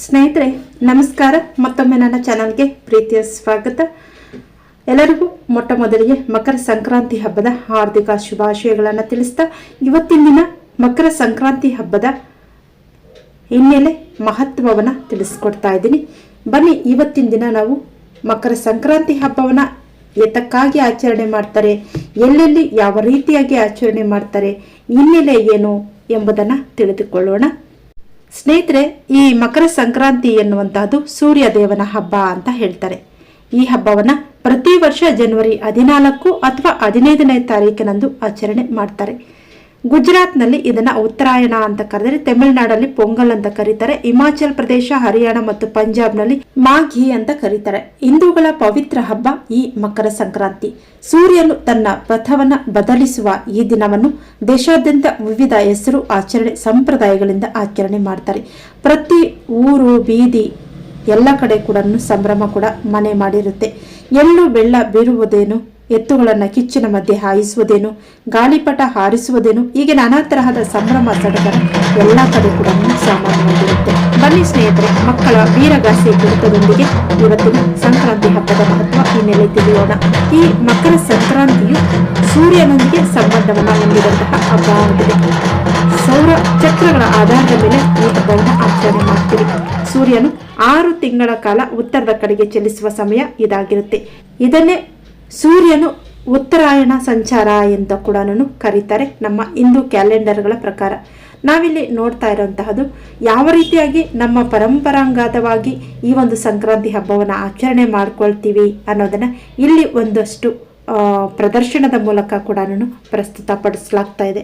ಸ್ನೇಹಿತರೆ, ನಮಸ್ಕಾರ. ಮತ್ತೊಮ್ಮೆ ನನ್ನ ಚಾನಲ್ಗೆ ಪ್ರೀತಿಯ ಸ್ವಾಗತ. ಎಲ್ಲರಿಗೂ ಮೊಟ್ಟ ಮೊದಲಿಗೆ ಮಕರ ಸಂಕ್ರಾಂತಿ ಹಬ್ಬದ ಹಾರ್ದಿಕ ಶುಭಾಶಯಗಳನ್ನು ತಿಳಿಸ್ತಾ, ಇವತ್ತಿನ ದಿನ ಮಕರ ಸಂಕ್ರಾಂತಿ ಹಬ್ಬದ ಹಿನ್ನೆಲೆ ಮಹತ್ವವನ್ನು ತಿಳಿಸ್ಕೊಡ್ತಾ ಇದ್ದೀನಿ. ಬನ್ನಿ, ಇವತ್ತಿನ ದಿನ ನಾವು ಮಕರ ಸಂಕ್ರಾಂತಿ ಹಬ್ಬವನ್ನು ಎತ್ತಕ್ಕಾಗಿ ಆಚರಣೆ ಮಾಡ್ತಾರೆ, ಎಲ್ಲೆಲ್ಲಿ ಯಾವ ರೀತಿಯಾಗಿ ಆಚರಣೆ ಮಾಡ್ತಾರೆ, ಹಿನ್ನೆಲೆ ಏನು ಎಂಬುದನ್ನು ತಿಳಿದುಕೊಳ್ಳೋಣ. ಸ್ನೇಹಿತರೆ, ಈ ಮಕರ ಸಂಕ್ರಾಂತಿ ಎನ್ನುವಂತಹದ್ದು ಸೂರ್ಯ ದೇವನ ಹಬ್ಬ ಅಂತ ಹೇಳ್ತಾರೆ. ಈ ಹಬ್ಬವನ್ನ ಪ್ರತಿ ವರ್ಷ ಜನವರಿ ಹದಿನಾಲ್ಕು ಅಥವಾ ಹದಿನೈದನೇ ತಾರೀಕಿನಂದು ಆಚರಣೆ ಮಾಡ್ತಾರೆ. ಗುಜರಾತ್ನಲ್ಲಿ ಇದನ್ನ ಉತ್ತರಾಯಣ ಅಂತ ಕರೆದರೆ, ತಮಿಳುನಾಡಲ್ಲಿ ಪೊಂಗಲ್ ಅಂತ ಕರೀತಾರೆ, ಹಿಮಾಚಲ್ ಪ್ರದೇಶ, ಹರಿಯಾಣ ಮತ್ತು ಪಂಜಾಬ್ನಲ್ಲಿ ಮಾಘಿ ಅಂತ ಕರೀತಾರೆ. ಹಿಂದೂಗಳ ಪವಿತ್ರ ಹಬ್ಬ ಈ ಮಕರ ಸಂಕ್ರಾಂತಿ. ಸೂರ್ಯನು ತನ್ನ ಪಥವನ್ನ ಬದಲಿಸುವ ಈ ದಿನವನ್ನು ದೇಶಾದ್ಯಂತ ವಿವಿಧ ಹೆಸರು, ಆಚರಣೆ, ಸಂಪ್ರದಾಯಗಳಿಂದ ಆಚರಣೆ ಮಾಡ್ತಾರೆ. ಪ್ರತಿ ಊರು, ಬೀದಿ ಎಲ್ಲ ಕಡೆ ಕೂಡ ಸಂಭ್ರಮ ಕೂಡ ಮನೆ ಮಾಡಿರುತ್ತೆ. ಎಳ್ಳು ಬೆಳ್ಳ ಬೀರುವುದೇನು? ಎತ್ತುಗಳನ್ನು ಕಿಚ್ಚಿನ ಮಧ್ಯೆ ಹಾಯಿಸುವುದೇನು, ಗಾಳಿಪಟ ಹಾರಿಸುವುದೇನು, ಹೀಗೆ ನಾನಾ ತರಹದ ಸಂಭ್ರಮ ಸಡಗರ ಎಲ್ಲ ಕಡೆ ಕೂಡ ಸಾಮಾನ್ಯವಾಗಿರುತ್ತೆ ಬನ್ನಿ ಸ್ನೇಹಿತರೆ, ಮಕ್ಕಳ ವೀರಗಾಸೆ ಕುರಿತದೊಂದಿಗೆ ಇವತ್ತಿನ ಸಂಕ್ರಾಂತಿ ಹಬ್ಬದ ಮಹತ್ವ ಹಿನ್ನೆಲೆ ತಿಳಿಯೋಣ? ಈ ಮಕರ ಸಂಕ್ರಾಂತಿಯು ಸೂರ್ಯನೊಂದಿಗೆ ಸಂಬಂಧವನ್ನು ಹೊಂದಿದಂತಹ ಹಬ್ಬ ಆಗಿದೆ. ಸೌರ ಚಕ್ರಗಳ ಆಧಾರದ ಮೇಲೆ ಈ ಹಬ್ಬವನ್ನು ಆಚರಣೆ ಮಾಡ್ತೀವಿ ಸೂರ್ಯನು ಆರು ತಿಂಗಳ ಕಾಲ ಉತ್ತರದ ಕಡೆಗೆ ಚಲಿಸುವ ಸಮಯ ಇದಾಗಿರುತ್ತೆ. ಇದನ್ನೇ ಸೂರ್ಯನು ಉತ್ತರಾಯಣ ಸಂಚಾರ ಅಂತ ಕೂಡ ಕರೀತಾರೆ. ನಮ್ಮ ಹಿಂದೂ ಕ್ಯಾಲೆಂಡರ್ಗಳ ಪ್ರಕಾರ ನಾವಿಲ್ಲಿ ನೋಡ್ತಾ ಇರುವಂತಹದ್ದು ಯಾವ ರೀತಿಯಾಗಿ ನಮ್ಮ ಪರಂಪರಾಂಗತವಾಗಿ ಈ ಒಂದು ಸಂಕ್ರಾಂತಿ ಹಬ್ಬವನ್ನು ಆಚರಣೆ ಮಾಡ್ಕೊಳ್ತೀವಿ ಅನ್ನೋದನ್ನು ಇಲ್ಲಿ ಒಂದಷ್ಟು ಪ್ರದರ್ಶನದ ಮೂಲಕ ಕೂಡ ಪ್ರಸ್ತುತಪಡಿಸಲಾಗ್ತಾ ಇದೆ.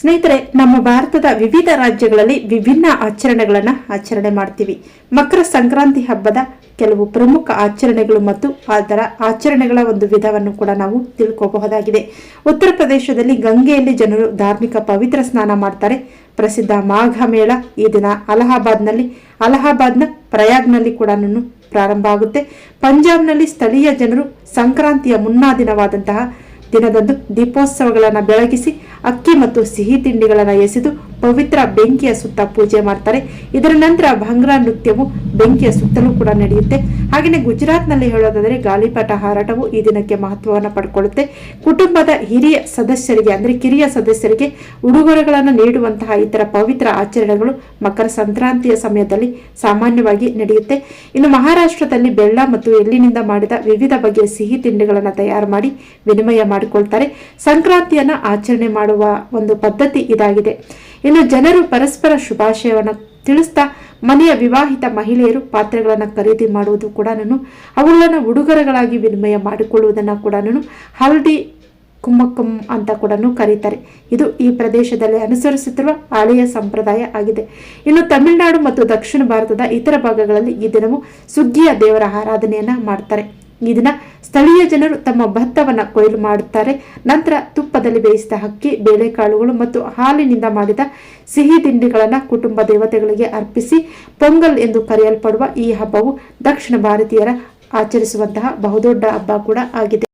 ಸ್ನೇಹಿತರೆ, ನಮ್ಮ ಭಾರತದ ವಿವಿಧ ರಾಜ್ಯಗಳಲ್ಲಿ ವಿಭಿನ್ನ ಆಚರಣೆಗಳನ್ನು ಆಚರಣೆ ಮಾಡ್ತೀವಿ. ಮಕರ ಸಂಕ್ರಾಂತಿ ಹಬ್ಬದ ಕೆಲವು ಪ್ರಮುಖ ಆಚರಣೆಗಳು ಮತ್ತು ಅದರ ಆಚರಣೆಗಳ ಒಂದು ವಿಧವನ್ನು ಕೂಡ ನಾವು ತಿಳ್ಕೋಬಹುದಾಗಿದೆ. ಉತ್ತರ ಪ್ರದೇಶದಲ್ಲಿ ಗಂಗೆಯಲ್ಲಿ ಜನರು ಧಾರ್ಮಿಕ ಪವಿತ್ರ ಸ್ನಾನ ಮಾಡ್ತಾರೆ. ಪ್ರಸಿದ್ಧ ಮಾಘ ಮೇಳ ಈ ದಿನ ಅಲಹಾಬಾದ್ನಲ್ಲಿ. ಅಲಹಾಬಾದ್ನ ಪ್ರಯಾಗ್ನಲ್ಲಿ ಕೂಡ ಪ್ರಾರಂಭ ಆಗುತ್ತೆ. ಪಂಜಾಬ್ನಲ್ಲಿ ಸ್ಥಳೀಯ ಜನರು ಸಂಕ್ರಾಂತಿಯ ಮುನ್ನಾ ದಿನವಾದಂತಹ ದಿನದಂದು ದೀಪೋತ್ಸವಗಳನ್ನು ಬೆಳಗಿಸಿ ಅಕ್ಕಿ ಮತ್ತು ಸಿಹಿ ತಿಂಡಿಗಳನ್ನು ಎಸೆದು ಪವಿತ್ರ ಬೆಂಕಿಯ ಸುತ್ತ ಪೂಜೆ ಮಾಡ್ತಾರೆ. ಇದರ ನಂತರ ಭಂಗ್ರಾ ನೃತ್ಯವು ಬೆಂಕಿಯ ಸುತ್ತಲೂ ಕೂಡ ನಡೆಯುತ್ತೆ. ಹಾಗೆಯೇ ಗುಜರಾತ್ನಲ್ಲಿ ಹೇಳೋದಾದರೆ ಗಾಳಿಪಟ ಹಾರಾಟವು ಈ ದಿನಕ್ಕೆ ಮಹತ್ವವನ್ನು ಪಡ್ಕೊಳ್ಳುತ್ತೆ. ಕುಟುಂಬದ ಹಿರಿಯ ಸದಸ್ಯರಿಗೆ ಅಂದರೆ ಕಿರಿಯ ಸದಸ್ಯರಿಗೆ ಉಡುಗೊರೆಗಳನ್ನು ನೀಡುವಂತಹ ಇತರ ಪವಿತ್ರ ಆಚರಣೆಗಳು ಮಕರ ಸಂಕ್ರಾಂತಿಯ ಸಮಯದಲ್ಲಿ ಸಾಮಾನ್ಯವಾಗಿ ನಡೆಯುತ್ತೆ. ಇನ್ನು ಮಹಾರಾಷ್ಟ್ರದಲ್ಲಿ ಬೆಳ್ಳ ಮತ್ತು ಎಳ್ಳಿನಿಂದ ಮಾಡಿದ ವಿವಿಧ ಬಗೆಯ ಸಿಹಿ ತಿಂಡಿಗಳನ್ನು ತಯಾರು ಮಾಡಿ ವಿನಿಮಯ ಮಾಡಿಕೊಳ್ತಾರೆ. ಸಂಕ್ರಾಂತಿಯನ್ನ ಆಚರಣೆ ಮಾಡುವ ಒಂದು ಪದ್ಧತಿ ಇದಾಗಿದೆ. ಇನ್ನು ಜನರು ಪರಸ್ಪರ ಶುಭಾಶಯವನ್ನು ತಿಳಿಸ್ತಾ ಮನೆಯ ವಿವಾಹಿತ ಮಹಿಳೆಯರು ಪಾತ್ರೆಗಳನ್ನು ಖರೀದಿ ಮಾಡುವುದು ಕೂಡ ಅವುಗಳನ್ನು ಉಡುಗೊರೆಗಳಾಗಿ ವಿನಿಮಯ ಮಾಡಿಕೊಳ್ಳುವುದನ್ನು ಕೂಡ ಹಲ್ದಿ ಕುಮ್ಮಕ್ಕಂ ಅಂತ ಕೂಡ ಕರೀತಾರೆ. ಇದು ಈ ಪ್ರದೇಶದಲ್ಲಿ ಅನುಸರಿಸುತ್ತಿರುವ ಹಳೆಯ ಸಂಪ್ರದಾಯ ಆಗಿದೆ. ಇನ್ನು ತಮಿಳುನಾಡು ಮತ್ತು ದಕ್ಷಿಣ ಭಾರತದ ಇತರ ಭಾಗಗಳಲ್ಲಿ ಈ ದಿನವೂ ಸುಗ್ಗಿಯ ದೇವರ ಆರಾಧನೆಯನ್ನ ಮಾಡ್ತಾರೆ. ಈ ಸ್ಥಳೀಯ ಜನರು ತಮ್ಮ ಭತ್ತವನ್ನ ಕೊಯ್ಲು ಮಾಡುತ್ತಾರೆ. ನಂತರ ತುಪ್ಪದಲ್ಲಿ ಬೇಯಿಸಿದ ಅಕ್ಕಿ, ಬೇಳೆಕಾಳುಗಳು ಮತ್ತು ಹಾಲಿನಿಂದ ಮಾಡಿದ ಸಿಹಿ ತಿಂಡಿಗಳನ್ನು ಕುಟುಂಬ ದೇವತೆಗಳಿಗೆ ಅರ್ಪಿಸಿ ಪೊಂಗಲ್ ಎಂದು ಕರೆಯಲ್ಪಡುವ ಈ ಹಬ್ಬವು ದಕ್ಷಿಣ ಭಾರತೀಯರ ಆಚರಿಸುವಂತಹ ಬಹುದೊಡ್ಡ ಹಬ್ಬ ಕೂಡ ಆಗಿದೆ.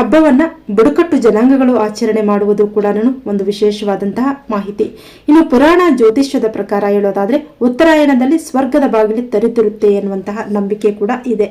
ಹಬ್ಬವನ್ನ ಬುಡಕಟ್ಟು ಜನಾಂಗಗಳು ಆಚರಣೆ ಮಾಡುವುದು ಕೂಡ ಒಂದು ವಿಶೇಷವಾದಂತಹ ಮಾಹಿತಿ. ಇನ್ನು ಪುರಾಣ ಜ್ಯೋತಿಷ್ಯದ ಪ್ರಕಾರ ಹೇಳೋದಾದ್ರೆ ಉತ್ತರಾಯಣದಲ್ಲಿ ಸ್ವರ್ಗದ ಬಾಗಿಲು ತೆರೆದಿರುತ್ತೆ ಎನ್ನುವಂತಹ ನಂಬಿಕೆ ಕೂಡ ಇದೆ.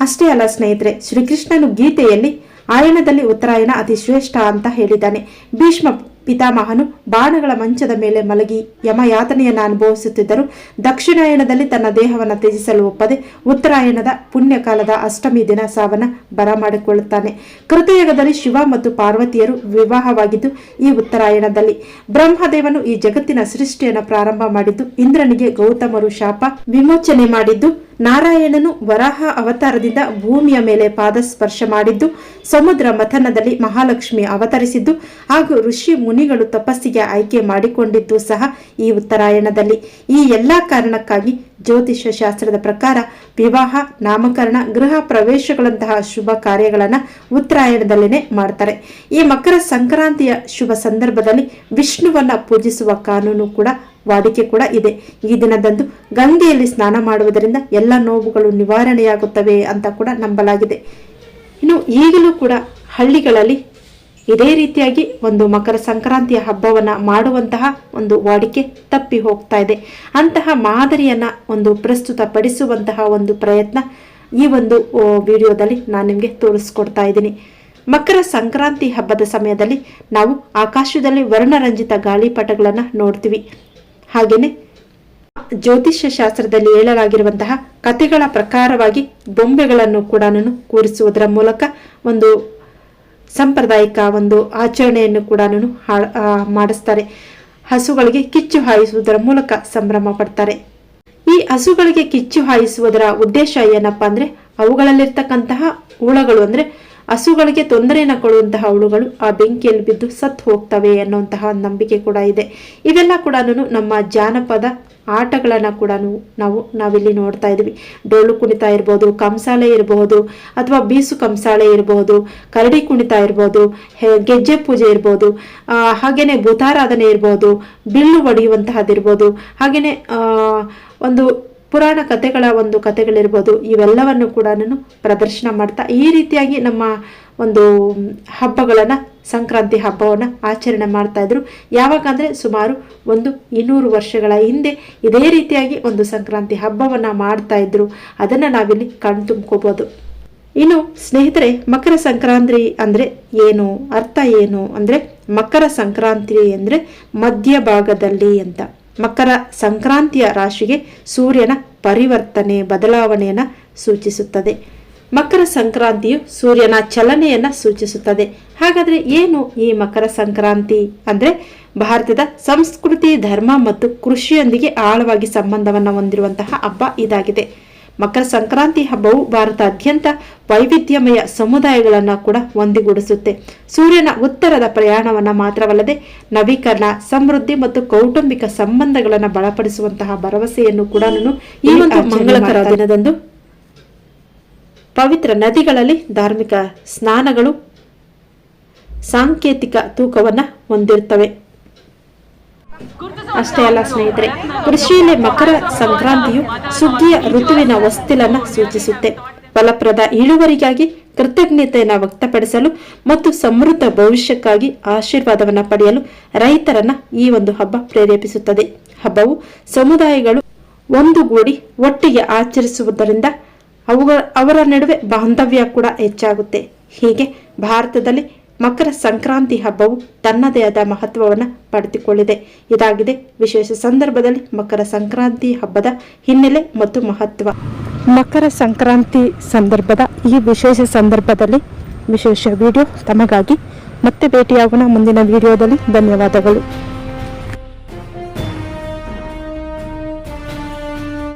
ಅಷ್ಟೇ ಅಲ್ಲ ಸ್ನೇಹಿತರೆ, ಶ್ರೀಕೃಷ್ಣನು ಗೀತೆಯಲ್ಲಿ ಆಯನದಲ್ಲಿ ಉತ್ತರಾಯಣ ಅತಿ ಶ್ರೇಷ್ಠ ಅಂತ ಹೇಳಿದ್ದಾನೆ. ಭೀಷ್ಮ ಪಿತಾಮಹನು ಬಾಣಗಳ ಮಂಚದ ಮೇಲೆ ಮಲಗಿ ಯಮಯಾತನೆಯನ್ನು ಅನುಭವಿಸುತ್ತಿದ್ದರು. ದಕ್ಷಿಣಾಯಣದಲ್ಲಿ ತನ್ನ ದೇಹವನ್ನು ತ್ಯಜಿಸಲು ಒಪ್ಪದೆ ಉತ್ತರಾಯಣದ ಪುಣ್ಯಕಾಲದ ಅಷ್ಟಮಿ ದಿನ ಸಾವನ್ನ ಬರಮಾಡಿಕೊಳ್ಳುತ್ತಾನೆ ಕೃತಯುಗದಲ್ಲಿ ಶಿವ ಮತ್ತು ಪಾರ್ವತಿಯರು ವಿವಾಹವಾಗಿದ್ದು ಈ ಉತ್ತರಾಯಣದಲ್ಲಿ ಬ್ರಹ್ಮದೇವನು ಈ ಜಗತ್ತಿನ ಸೃಷ್ಟಿಯನ್ನು ಪ್ರಾರಂಭ ಮಾಡಿದ್ದು ಇಂದ್ರನಿಗೆ ಗೌತಮರು ಶಾಪ ವಿಮೋಚನೆ ಮಾಡಿದ್ದು ನಾರಾಯಣನು ವರಾಹ ಅವತಾರದಿಂದ ಭೂಮಿಯ ಮೇಲೆ ಪಾದಸ್ಪರ್ಶ ಮಾಡಿದ್ದು, ಸಮುದ್ರ ಮಥನದಲ್ಲಿ ಮಹಾಲಕ್ಷ್ಮಿ ಅವತರಿಸಿದ್ದು, ಹಾಗೂ ಋಷಿ ಮುನಿಗಳು ತಪಸ್ಸಿಗೆ ಆಯ್ಕೆ ಮಾಡಿಕೊಂಡಿದ್ದು ಸಹ ಈ ಉತ್ತರಾಯಣದಲ್ಲಿ. ಈ ಎಲ್ಲಾ ಕಾರಣಕ್ಕಾಗಿ ಜ್ಯೋತಿಷ್ಯ ಶಾಸ್ತ್ರದ ಪ್ರಕಾರ ವಿವಾಹ, ನಾಮಕರಣ, ಗೃಹ ಪ್ರವೇಶಗಳಂತಹ ಶುಭ ಕಾರ್ಯಗಳನ್ನು ಉತ್ತರಾಯಣದಲ್ಲಿನೇ ಮಾಡ್ತಾರೆ. ಈ ಮಕರ ಸಂಕ್ರಾಂತಿಯ ಶುಭ ಸಂದರ್ಭದಲ್ಲಿ ವಿಷ್ಣುವನ್ನ ಪೂಜಿಸುವ ಕಾನೂನು ಕೂಡ ವಾಡಿಕೆ ಕೂಡ ಇದೆ. ಈ ದಿನದಂದು ಗಂಗೆಯಲ್ಲಿ ಸ್ನಾನ ಮಾಡುವುದರಿಂದ ಎಲ್ಲ ನೋವುಗಳು ನಿವಾರಣೆಯಾಗುತ್ತವೆ ಅಂತ ಕೂಡ ನಂಬಲಾಗಿದೆ. ಇನ್ನು ಈಗಲೂ ಕೂಡ ಹಳ್ಳಿಗಳಲ್ಲಿ ಇದೇ ರೀತಿಯಾಗಿ ಒಂದು ಮಕರ ಸಂಕ್ರಾಂತಿಯ ಹಬ್ಬವನ್ನು ಮಾಡುವಂತಹ ಒಂದು ವಾಡಿಕೆ ತಪ್ಪಿ ಹೋಗ್ತಾ ಇದೆ. ಅಂತಹ ಮಾದರಿಯನ್ನು ಒಂದು ಪ್ರಸ್ತುತಪಡಿಸುವಂತಹ ಒಂದು ಪ್ರಯತ್ನ ಈ ಒಂದು ವಿಡಿಯೋದಲ್ಲಿ ನಾನು ನಿಮಗೆ ತೋರಿಸ್ಕೊಡ್ತಾ ಇದ್ದೀನಿ. ಮಕರ ಸಂಕ್ರಾಂತಿ ಹಬ್ಬದ ಸಮಯದಲ್ಲಿ ನಾವು ಆಕಾಶದಲ್ಲಿ ವರ್ಣರಂಜಿತ ಗಾಳಿಪಟಗಳನ್ನು ನೋಡ್ತೀವಿ. ಹಾಗೆಯೇ ಜ್ಯೋತಿಷ್ಯ ಶಾಸ್ತ್ರದಲ್ಲಿ ಹೇಳಲಾಗಿರುವಂತಹ ಕಥೆಗಳ ಪ್ರಕಾರವಾಗಿ ಬೊಂಬೆಗಳನ್ನು ಕೂಡ ಕೂರಿಸುವುದರ ಮೂಲಕ ಒಂದು ಸಾಂಪ್ರದಾಯಿಕ ಒಂದು ಆಚರಣೆಯನ್ನು ಕೂಡ ಮಾಡಿಸ್ತಾರೆ. ಹಸುಗಳಿಗೆ ಕಿಚ್ಚು ಹಾಯಿಸುವುದರ ಮೂಲಕ ಸಂಭ್ರಮ ಪಡ್ತಾರೆ. ಈ ಹಸುಗಳಿಗೆ ಕಿಚ್ಚು ಹಾಯಿಸುವುದರ ಉದ್ದೇಶ ಏನಪ್ಪಾ ಅಂದ್ರೆ ಅವುಗಳಲ್ಲಿರ್ತಕ್ಕಂತಹ ಹುಳಗಳು ಅಂದ್ರೆ ಹಸುಗಳಿಗೆ ತೊಂದರೆಯನ್ನು ಕೊಡುವಂತಹ ಹುಳುಗಳು ಆ ಬೆಂಕಿಯಲ್ಲಿ ಬಿದ್ದು ಸತ್ತು ಹೋಗ್ತವೆ ಅನ್ನುವಂತಹ ನಂಬಿಕೆ ಕೂಡ ಇದೆ. ಇವೆಲ್ಲ ಕೂಡ ನಮ್ಮ ಜಾನಪದ ಆಟಗಳನ್ನು ಕೂಡ ನಾವು ನಾವಿಲ್ಲಿ ನೋಡ್ತಾ ಇದ್ದೀವಿ ಡೊಳ್ಳು ಕುಣಿತ ಇರ್ಬೋದು ಕಂಸಾಳೆ ಇರಬಹುದು ಅಥವಾ ಬೀಸು ಕಂಸಾಳೆ ಇರಬಹುದು ಕರಡಿ ಕುಣಿತ ಇರ್ಬೋದು ಗೆಜ್ಜೆ ಪೂಜೆ ಇರ್ಬೋದು ಹಾಗೆಯೇ ಭೂತಾರಾಧನೆ ಇರ್ಬೋದು ಬಿಲ್ಲು ಹೊಡೆಯುವಂತಹದ್ದಿರ್ಬೋದು ಹಾಗೇನೆ ಆ, ಒಂದು ಪುರಾಣ ಕಥೆಗಳ ಒಂದು ಕಥೆಗಳಿರ್ಬೋದು, ಇವೆಲ್ಲವನ್ನು ಕೂಡ ನಾನು ಪ್ರದರ್ಶನ ಮಾಡ್ತಾ, ಈ ರೀತಿಯಾಗಿ ನಮ್ಮ ಒಂದು ಹಬ್ಬಗಳನ್ನು, ಸಂಕ್ರಾಂತಿ ಹಬ್ಬವನ್ನು ಆಚರಣೆ ಮಾಡ್ತಾಯಿದ್ರು ಯಾವಾಗ ಅಂದರೆ ಸುಮಾರು ಒಂದು ಇನ್ನೂರು ವರ್ಷಗಳ ಹಿಂದೆ ಇದೇ ರೀತಿಯಾಗಿ ಒಂದು ಸಂಕ್ರಾಂತಿ ಹಬ್ಬವನ್ನು ಮಾಡ್ತಾಯಿದ್ರು ಅದನ್ನು ನಾವಿಲ್ಲಿ ಕಣ್ತುಂಬ್ಕೋಬೋದು ಇನ್ನು ಸ್ನೇಹಿತರೆ, ಮಕರ ಸಂಕ್ರಾಂತಿ ಅಂದರೆ ಏನು? ಅರ್ಥ ಏನು ಅಂದರೆ ಮಕರ ಸಂಕ್ರಾಂತಿ ಅಂದರೆ ಮಧ್ಯಭಾಗದಲ್ಲಿ ಅಂತ. ಮಕರ ಸಂಕ್ರಾಂತಿಯ ರಾಶಿಗೆ ಸೂರ್ಯನ ಪರಿವರ್ತನೆ, ಬದಲಾವಣೆಯನ್ನು ಸೂಚಿಸುತ್ತದೆ. ಮಕರ ಸಂಕ್ರಾಂತಿಯು ಸೂರ್ಯನ ಚಲನೆಯನ್ನು ಸೂಚಿಸುತ್ತದೆ. ಹಾಗಾದರೆ ಏನು ಈ ಮಕರ ಸಂಕ್ರಾಂತಿ ಅಂದರೆ? ಭಾರತದ ಸಂಸ್ಕೃತಿ, ಧರ್ಮ ಮತ್ತು ಕೃಷಿಯೊಂದಿಗೆ ಆಳವಾಗಿ ಸಂಬಂಧವನ್ನು ಹೊಂದಿರುವಂತಹ ಹಬ್ಬ ಇದಾಗಿದೆ. ಮಕರ ಸಂಕ್ರಾಂತಿ ಹಬ್ಬವು ಭಾರತಾದ್ಯಂತ ವೈವಿಧ್ಯಮಯ ಸಮುದಾಯಗಳನ್ನು ಕೂಡ ಒಂದಿಗೂಡಿಸುತ್ತೆ. ಸೂರ್ಯನ ಉತ್ತರದ ಪ್ರಯಾಣವನ್ನು ಮಾತ್ರವಲ್ಲದೆ ನವೀಕರಣ ಸಮೃದ್ಧಿ ಮತ್ತು ಕೌಟುಂಬಿಕ ಸಂಬಂಧಗಳನ್ನು ಬಲಪಡಿಸುವಂತಹ ಭರವಸೆಯನ್ನು ಕೂಡ ನಾನು ಈ ಒಂದು ಮಂಗಳಕರ ದಿನದಂದು ಪವಿತ್ರ ನದಿಗಳಲ್ಲಿ ಧಾರ್ಮಿಕ ಸ್ನಾನಗಳು ಸಾಂಕೇತಿಕ ತೂಕವನ್ನು ಹೊಂದಿರ್ತವೆ. ಅಷ್ಟೇ ಅಲ್ಲ ಸ್ನೇಹಿತರೆ, ಕೃಷಿಯಲ್ಲಿ ಮಕರ ಸಂಕ್ರಾಂತಿಯು ಸುಗ್ಗಿಯ ಋತುವಿನ ವಸ್ತಿಲನ್ನ ಸೂಚಿಸುತ್ತೆ. ಫಲಪ್ರದ ಇಳುವರಿಗಾಗಿ ಕೃತಜ್ಞತೆಯನ್ನು ವ್ಯಕ್ತಪಡಿಸಲು ಮತ್ತು ಸಮೃದ್ಧ ಭವಿಷ್ಯಕ್ಕಾಗಿ ಆಶೀರ್ವಾದವನ್ನು ಪಡೆಯಲು ರೈತರನ್ನ ಈ ಒಂದು ಹಬ್ಬ ಪ್ರೇರೇಪಿಸುತ್ತದೆ. ಹಬ್ಬವು ಸಮುದಾಯಗಳು ಒಂದುಗೂಡಿ ಒಟ್ಟಿಗೆ ಆಚರಿಸುವುದರಿಂದ ಅವುಗಳ, ಅವರ ನಡುವೆ ಬಾಂಧವ್ಯ ಕೂಡ ಹೆಚ್ಚಾಗುತ್ತೆ. ಹೀಗೆ ಭಾರತದಲ್ಲಿ ಮಕರ ಸಂಕ್ರಾಂತಿ ಹಬ್ಬವು ತನ್ನದೇ ಆದ ಮಹತ್ವವನ್ನು ಪಡೆದುಕೊಂಡಿದೆ ಇದಾಗಿದೆ ವಿಶೇಷ ಸಂದರ್ಭದಲ್ಲಿ ಮಕರ ಸಂಕ್ರಾಂತಿ ಹಬ್ಬದ ಹಿನ್ನೆಲೆ ಮತ್ತು ಮಹತ್ವ. ಮಕರ ಸಂಕ್ರಾಂತಿ ಸಂದರ್ಭದ ಈ ವಿಶೇಷ ಸಂದರ್ಭದಲ್ಲಿ ವಿಶೇಷ ವಿಡಿಯೋ ತಮಗಾಗಿ. ಮತ್ತೆ ಭೇಟಿಯಾಗೋಣ ಮುಂದಿನ ವಿಡಿಯೋದಲ್ಲಿ. ಧನ್ಯವಾದಗಳು.